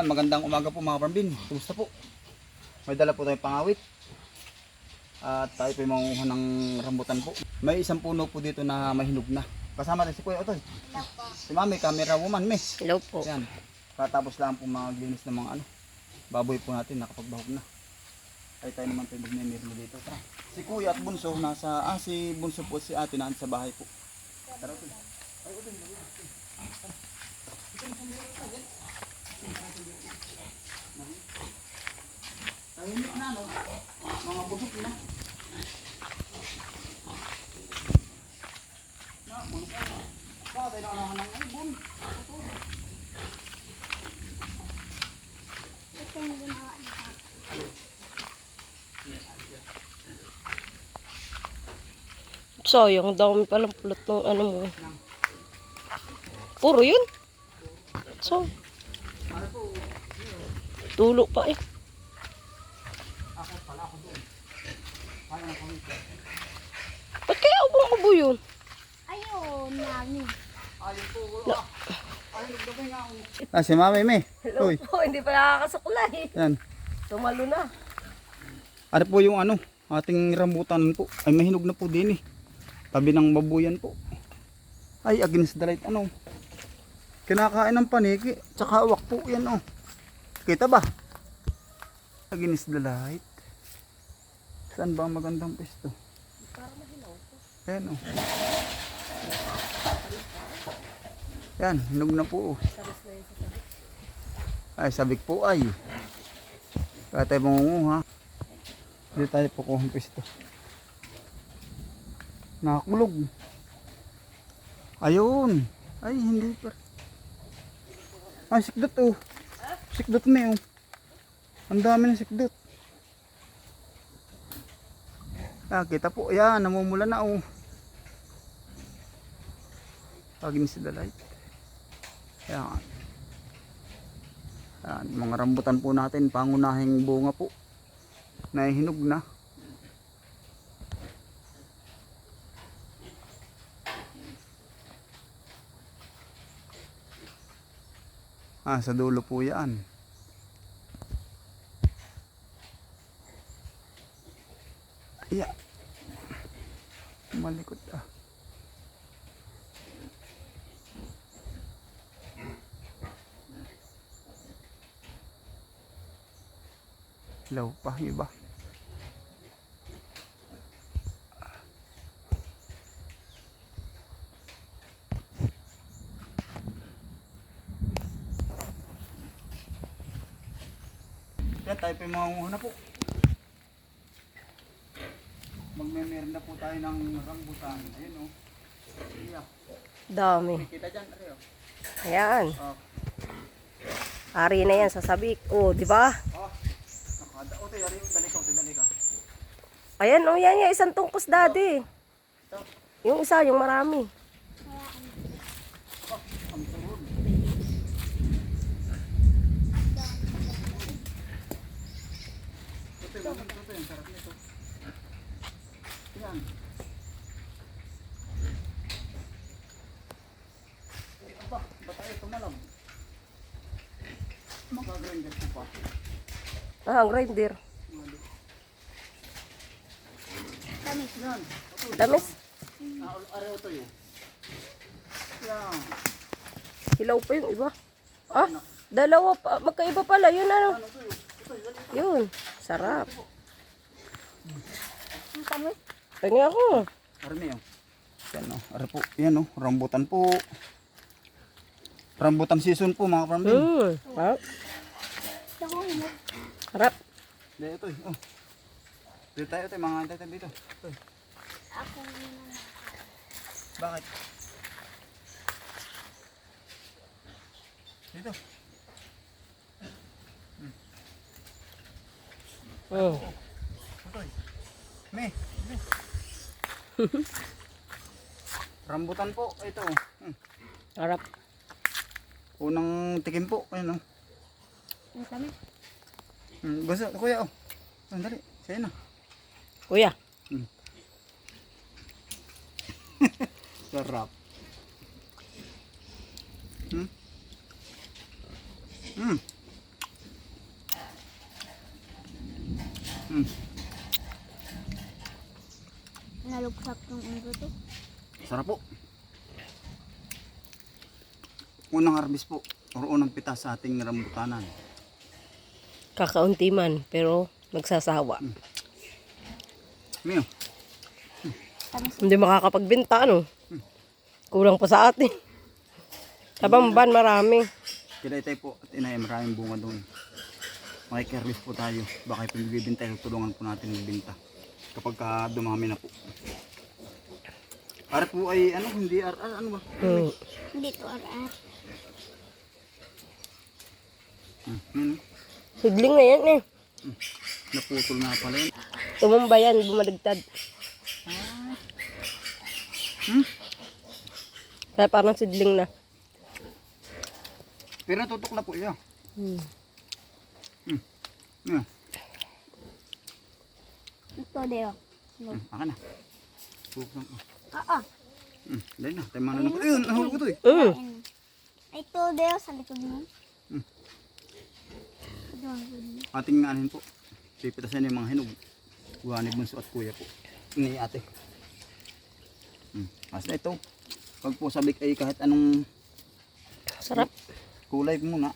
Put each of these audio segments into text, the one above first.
Ah, magandang umaga po mga parmbin. Kumusta po? May dala po tayong pangawit. At tayo po mangunguha ng rambutan po. May isang puno po dito na mahinog na. Kasama rin si Kuya Otoy. Si Mami, camera woman, me. Hello po. Yan. Katapos lang po maglinis ng mga ano. Baboy po natin, nakapagbahog na. Ay tayo naman tayo magmemerlo dito. Tara. Si Kuya at Bunso nasa, ah si Bunso po si ate naan sa bahay po. Tara Otoy. Ay, Otoy. Tahimik na no. Mga busok na. Na, busok na. Baka tayo nakanahan ng ibon. Sayang, dami palang pulot ng ano mo. Puro yun. So, tulo pa eh. Ba't kaya ubong-ubo yun? Ayun, namin. Ah, si Mami me. Hello Uy, po, hindi pa nakakasuklay. yan. Tumalo na. Ano po yung ano, ating rambutan po. Ay mahinog na po din eh. Tabi ng babuyan po. Ay, against the light ano. Kinakain ng paniki. Tsaka hawak po yan oh. Kita ba? Against the light. Saan ba ang magandang pwesto? Ayan oh. Yan, hinog na po oh. Ay, sabik po ay. Kaya tayo mangunguha. Hindi tayo po kuhang pwesto. Nakakulog. Ayun. Ay, hindi pa. Ay, sikdot oh. Sikdot na oh. Ang dami ng sikdot. Ah, kita po. Yan, namumula na oh. Against the light. Yan. Yan, mga rambutan po natin, pangunahing bunga po. Nahihinog na. Ah, sa dulo po yan. Yeah. Malikot ah. Ilaw pa, iba. Yan, tayo pa yung mga nguha na po. Magmemeron na po tayo ng rambutan. Ayun o. Oh. Yeah. Dami. Kita dyan, Rio. Ayan. Oh. Ari na yan sa sabik. Oh, di ba? Oh. Nakada. O, tayo, Rio. Dali ka, tayo, dali ka. Ayan, oh, yan yan. Isang tungkos daddy. Yung isa, yung marami. Ang turun. Ito, ito, ito, ito, yung sarap nito. Yan. Eh, aba, ba't tayo tumalab? Makagrindas ko pa. Ah, ang reindeer. Tamis yan. Damis. Ah, araw to yun. Hilaw pa yung iba. Ah, dalawa pa. Magkaiba pala. Yun ano. Yun? Yun. Yun. Sarap. Ang tamis. Tingnan ako. Arne oh. Yan oh. Ara po. Yan oh. Rambutan po. Rambutan season po mga Ako, hinog. harap. Hindi, ito eh. Oh. Dito tayo tayo. Mga antay tayo dito. Ito eh. Ako naman. Bakit? Dito. Hmm. Ito eh. Me. Me. Rambutan po. Ito oh. Hmm. Harap. Unang tikim po. Ayun oh. Ang tamis. Hmm. Gusto. Kuya oh. Sandali. Sa'yo na. Kuya. Hmm. Sarap. Hmm? Hmm. Hmm. Nalugsak yung ulo to. Sarap po. Unang harvest po or unang pita sa ating rambutanan. Kakaunti man pero nagsasawa. Hmm. Mio. Hindi makakapagbenta, ano? Kulang pa sa atin. Tabang ban, marami. Tayo po at inay maraming bunga doon. Makikiharvest po tayo. Baka ipinibibinta tayo. Tulungan po natin magbinta. Kapag ka dumami na po. Ara po ay ano, hindi ar, ar- ano ba? Hmm. Hindi to ar-ar. Hmm, yun, Higling na yan eh. Naputol na pala yun. Tumumba yan, bumaligtad. Hmm? Kaya parang sidling na. Pero natutok na po iya. Hmm. Yeah. Ito deo. Hmm, akin na. Pupang. Oo. Hmm, dahil na. Tayo mana na po. Ayun, nahulog ko to eh. Mm. Ayun. Ito deo sa likod mo. Hmm. Ating anin po. Pipitasan yung mga hinog. Buha ni Bunso at Kuya po. Ni ate. Hmm. Basta ito. Pag po sabik ay kahit anong Sarap. kulay muna.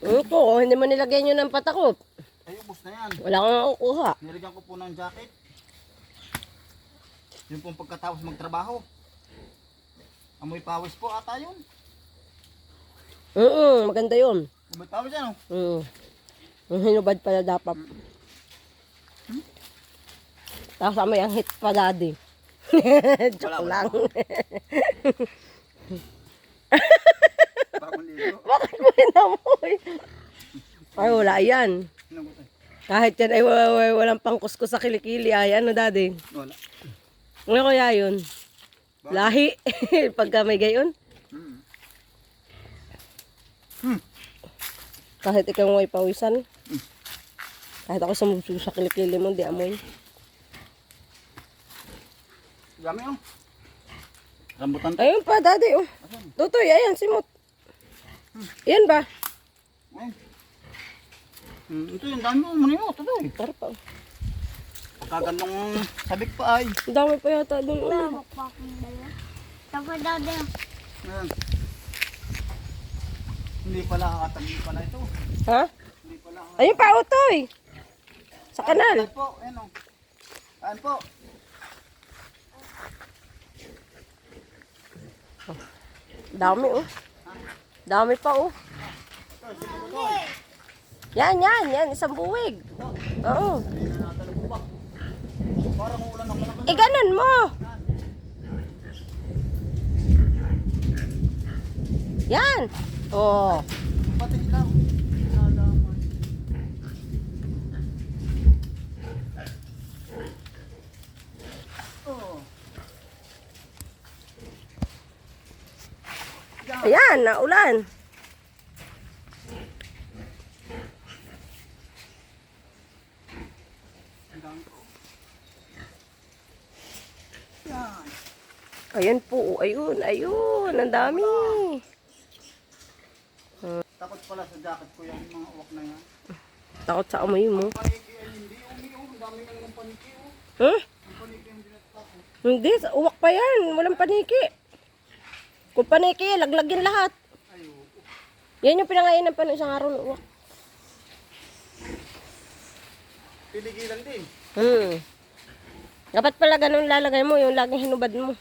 Mm po, hindi mo nilagyan nyo ng patakot. Ay, ubos na yan. Wala kang makukuha. Nilagyan ko po ng jacket. Yung pong pagkatapos magtrabaho. Amoy pawis po ata yun. Mm maganda yun. Amoy pawis yan oh. Mm. Yung hinubad pala dapat. Tapos amoy ang hit pa daddy. Joke lang. Bakit mo inamoy? Ay, wala yan. Kahit yan ay wa- wa- walang pangkuskus sa kilikili ay ano daddy. Wala. Ano kaya yun? Lahi. Pagka may gayon. Hmm. Kahit ikaw may pawisan. Kahit ako sumubsog sa kilikili mo, di amoy. Dami oh. Rambutan. Ayun pa, daddy, oh. Tutoy, ayan, simot. Yan ba? Hmm, ito yung dami mo. Muna yun. Ito to eh. Tara pa. oh. Pagkagandong sabik pa ay. Ang dami pa yata dun. Oh. Lamok pa akong dalawa. Tapos daw deo. Ayan. Hindi pala kakatabi pala ito. Ha? Hindi pala Ayun pa, utoy. Sa kanal. Ayan po. Ayan o. Ayan po. Dami, oh. Dami pa, oh. Yan, yan, yan. Isang buwig. Oo. Parang ulan ako na. Eh, ganun mo. Yan. Oh. Ayan, naulan. Ang dami po. Yan. Ayan po. Ayun, ayun. Ang dami. Takot pala sa jacket ko yung mga uwak na yan. Takot sa amoy mo. Oh. Huh? Hindi uwak pa yan. Walang paniki. Kung paniki, laglagin lahat. Ayo. Yan yung pinangainan pa ng isang araw ng uwak. Piligilan din. Hmm. Dapat pala ganun lalagay mo, yung laging hinubad mo.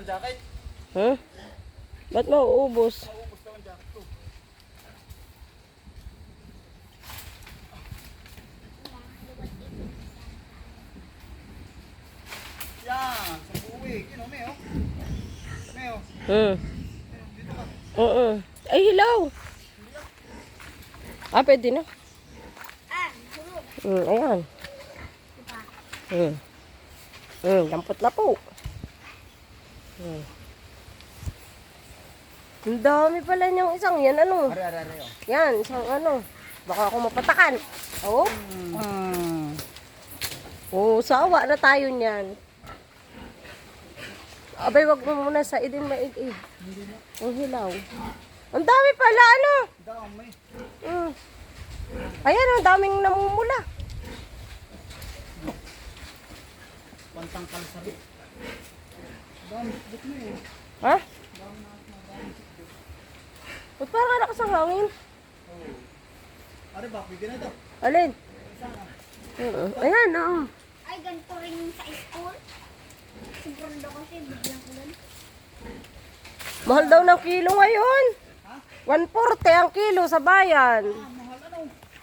Ang jacket. Huh? Ba't mauubos? Maubos daw ang jacket ko. Yan. Sa buwig. Yun o, Meo. Meo. Hmm. Dito ka. Oo. Ay, hilaw. Ah, pwede na. Ah, hulog. Hmm, ayan. Diba? Hmm. Hmm, dampot na po. Hmm. Ang dami pala niyang isang yan, ano? Are, are, are. oh. Yan, isang ano. Baka ako mapatakan. Oh. Ah. Oh, sawa na tayo niyan. Abay, wag mo muna sa idin maig-ig. Ang hilaw. Ang dami pala, ano? Dami. Mm. Ayan, ang daming namumula. Pantang kalsari. Dami. Buk na eh. Ha? Ba't parang lakas ang hangin? Are ba? Pwede na ito. Alin? Oo. Ayan, oo. Ay, ganito rin yung sa school. Sobrang daw kasi biglang ulan. Mahal daw ng kilo ngayon. 140 ang kilo sa bayan. Ah, mahal ano?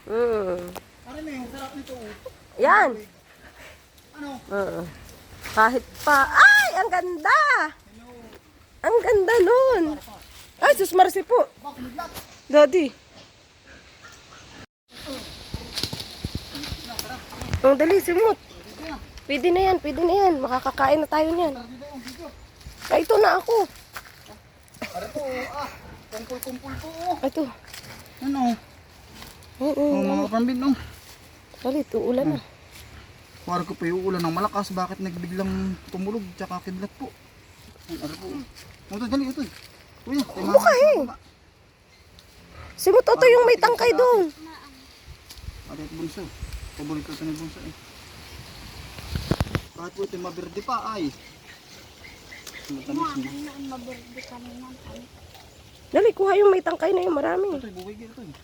Mm. Are na yung sarap nito. oh. Yan. Ano? Oo. Kahit pa. Ay, ang ganda! Ang ganda nun. Ay, sus Marcy po. Daddy. Ang dali, simot. Pwede na yan, pwede na yan. Makakakain na tayo niyan. Ay, ito na ako. Are po. Ah. Kumpul-kumpul po. oh. Ito. Ano? Oo, Oh, mga kapambin, no? Dali, ito ulan na. Kuwari ko pa yung ulan ng malakas, bakit nagbiglang tumulog, tsaka kidlat po. Are po. Ito, dali, ito. Kuya, tayo Mukha eh. Simot, ito yung may tangkay doon. Are ito bunso. Paborito ito ni bunso eh. Kahit po ito maberde pa ay. Matamis Mga na. ano ang maberde kanina. Ay, Dali, kuha yung may tangkay na yung marami. Ito, buwig ito eh.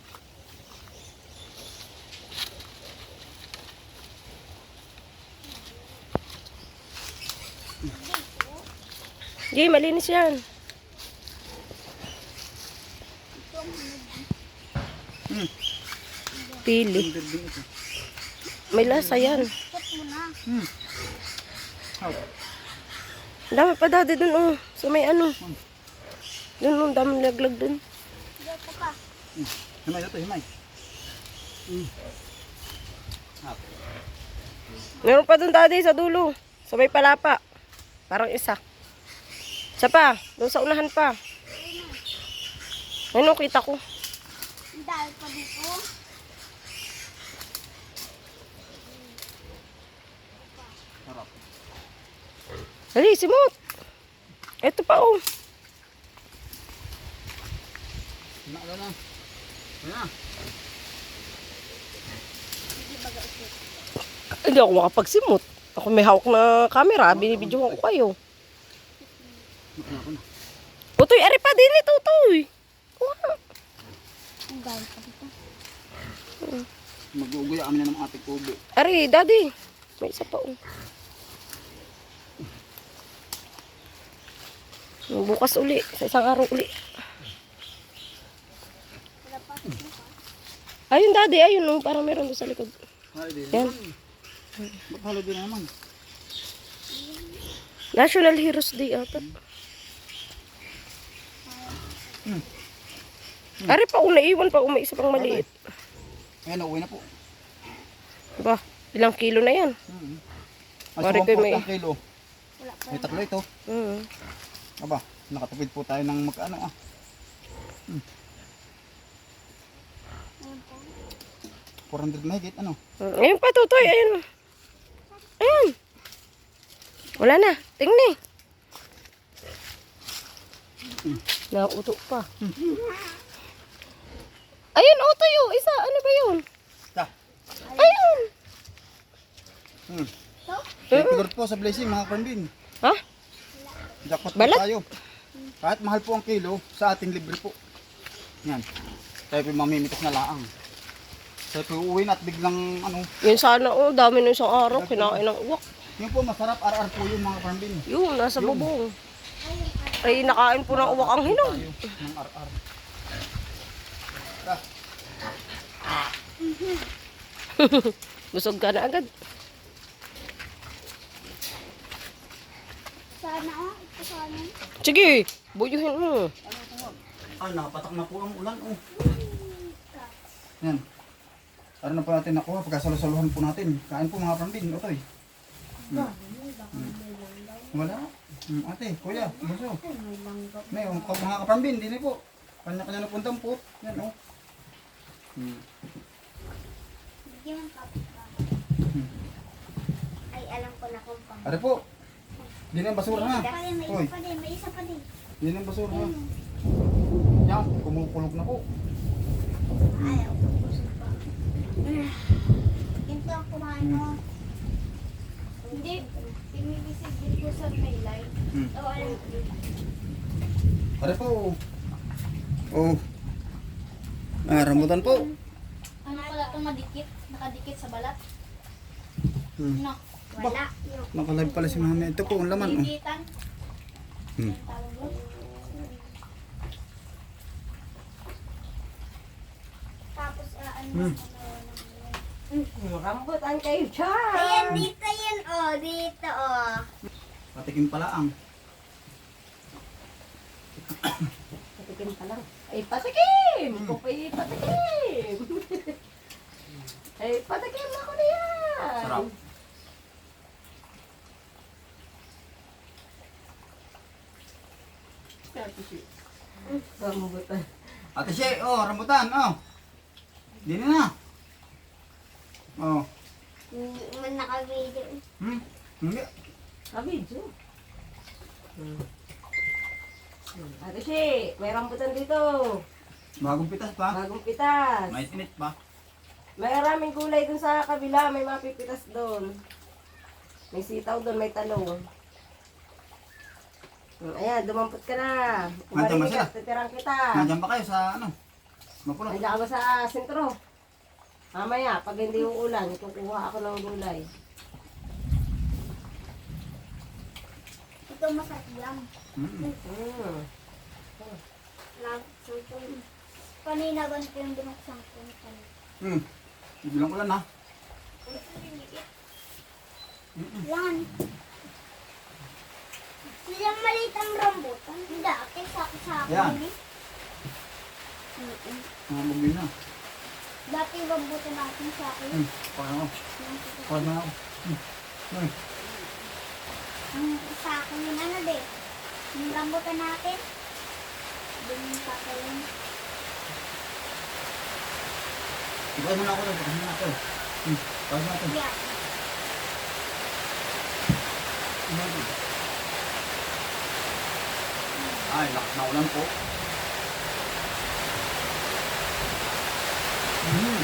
Jay, malinis yan. Hmm. Pili. May lasa yan. Hmm. Dami pa dati dun, oh. So may ano. Dun, oh, daming laglag dun. Dito pa. Hmm. Himay ito, himay. Hmm. Meron pa dun dati sa dulo. Sa may palapa. Parang isa. Isa pa. Doon sa unahan pa. Ayun, oh, kita ko. Dahil pa dito. Sarap. Dali, simot. Ito pa, oh. Na, na, na. Na. Hindi ako makapagsimot. Ako may hawak na camera. Binibidyohan ko kayo. Ayan ako na. Utoy, ari pa din ito, utoy. Kuha. Mag-uuguya kami na ng ating kubo. Ari, daddy. May isa pa, oh. Bukas uli. Sa isang araw uli. Ayun, daddy. Ayun, oh. Parang meron doon sa likod. Holiday Yan. naman. Holiday na naman? National Heroes Day ata. Ari pa, una iwan pa. Uma isa pang maliit. Ayan, uuwi na po. Ba, ilang kilo na yan? Hmm. Pare Mas kayo 140 may- kilo. Wala pa. May tatlo ito. Mm. Aba, nakatupid po tayo ng magkano ah. Po. 400 mahigit, ano? Mm, Ayun pa, tutoy. Ayun. Ayun. Wala na. Tingni. Nauto pa. Ayun, uto yun. Isa. Ano ba yun? Ta. Ayun. Hmm. Lord po sa blessing mga karambin. Ha? Jackpot po Balat? tayo. Kahit mahal po ang kilo, sa ating libre po. Yan. Tayo po yung mamimitok na laang. Tayo po uuwi na at biglang ano. Yun sana, oh. Dami na isang araw. Kinain ng uwak. Yun po masarap, arar po yung mga karambin. Yun, nasa bubong. Ay, nakain po ng uwak ang hinog. Busog ka na agad. Sana. Ito sana. Sige, buyuhin mo. Ay, nakapatak na po ang ulan. Oh. Yan. Ano na po natin nakuha? Pagkasalusaluhan po natin. Kain po mga karambin. Otoy. Hmm. Hmm. Wala. Hmm, ate, kuya, buso. May, um, mga kapambin, dili po. Kanya-kanya na puntang po. Yan, oh. Hmm. Kapwa. Ay, alam ko na kung pang. Are po. Yan ang basura din, may Hoy. isa pa din, may isa pa din. Yan ang basura ha. Ayun. Yan, kumukulog na po. Ayaw ko busog pa. Ito ang kumain mo. Hindi, pinipisig din ko sa may light. Hmm. Oo, alam ko. Are po. Oh. Ah, rambutan po. Ano pala itong madikit? Nakadikit sa balat? Hmm. No, Wala. Nakalive pala si mami. Ito po ang laman. Oh. dikitan. Hmm. Tapos, ah, ano, Hmm. ano, Rambutan kayo dyan. Ayan, dito oh. Dito, oh. Patikim pala ang. Patikim ka lang. Ay, patikim! Ko pa patikim! Ay, patikim ako na yan! Sarap. Rambutan. Ate She, oh, rambutan, oh. Dini na. Oh. Naka-video. Hmm? Hindi. Kabidyo. Hmm. Ate Shi, may rambutan dito. Bagong pitas pa. Bagong pitas. May tinit pa. May maraming gulay dun sa kabila. May mapipitas doon. May sitaw doon, may talong. Hmm, Ayan, dumampot ka na. Nandiyan ba sila? titirang kita. Nandiyan ba kayo sa ano? Mapulot. Nandiyan ka ba sa sentro? Mamaya, pag hindi uulan, kukuha ako ng gulay. Ito masarap lang. Hmm. Hmm. Love, sutong. Paninagan ko yung binuksan ko. Hmm. Bilang ulan ha. Yan. Silang maliit ang rambutan. Dati sa sa Yan. akin eh. Mm-mm. Mga bumili na. Dati rambutan natin sa akin. Hmm. Pagano ako. Pagano ako. Hmm. Hmm. Ang isa ako ano, yung ano de. Yung rambutan natin. Doon yung papalin. Ibuhay mo na ako lang. Pagkakas mo na ako. Hmm. Pagkakas mo na. Ay, lakas na ulan po. Hmm.